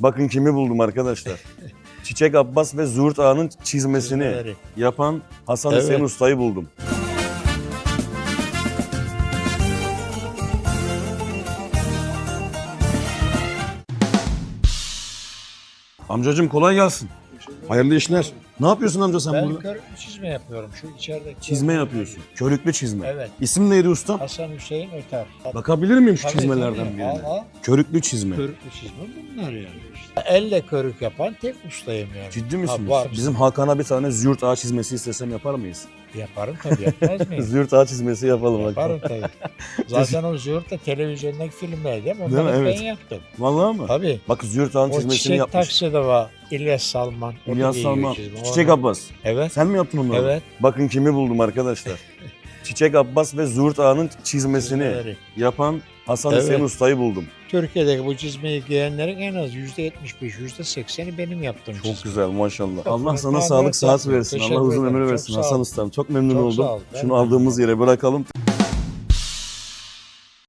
Bakın kimi buldum arkadaşlar. Çiçek Abbas ve Zurt Ağa'nın çizmesini Çizmeleri. yapan Hasan Evet. Hüseyin Usta'yı buldum. Amcacım kolay gelsin. Hayırlı işler. Ne yapıyorsun amca sen Ben burada? kör çizme yapıyorum şu içerideki. Çizme yapıyorsun. Körüklü çizme. Evet. İsim neydi ustam? Hasan Hüseyin Öter. Bakabilir miyim şu Tabii, çizmelerden tabii. birine? Al, al. Körüklü çizme. Körüklü çizme bunlar yani işte. Elle körük yapan tek ustayım yani. Ciddi misiniz? Var. Bizim Hakan'a bir tane zürt ağa çizmesi istesem yapar mıyız? Yaparım tabii yapmaz mıyım? zürt ağa çizmesi yapalım. bak. Yaparım tabii. Zaten o züğürt de televizyondaki filmler değil mi? Değil mi? Onları Evet. ben yaptım. Vallahi mı? Tabii. Bak zürt ağın O çizmesini çiçek yapmış. taksi de var. İlyas Salman. O da İlyas Salman. Çiçek Abbas. Evet. Sen mi yaptın onları? Evet. Bakın kimi buldum arkadaşlar. Çiçek Abbas ve Zurt Ağa'nın çizmesini Çizmeleri. yapan Hasan Evet. Hüseyin Usta'yı buldum. Türkiye'deki bu çizmeyi giyenlerin en az %75, %80'i benim yaptığım Çok çizme. güzel maşallah. Allah sana sağlık saat yaptım. versin. Teşekkür Allah uzun ederim. ömür Çok versin sağ Hasan ol. Usta'm. Çok memnun Çok oldum. sağ ol. Ben Şunu de aldığımız yere bırakalım.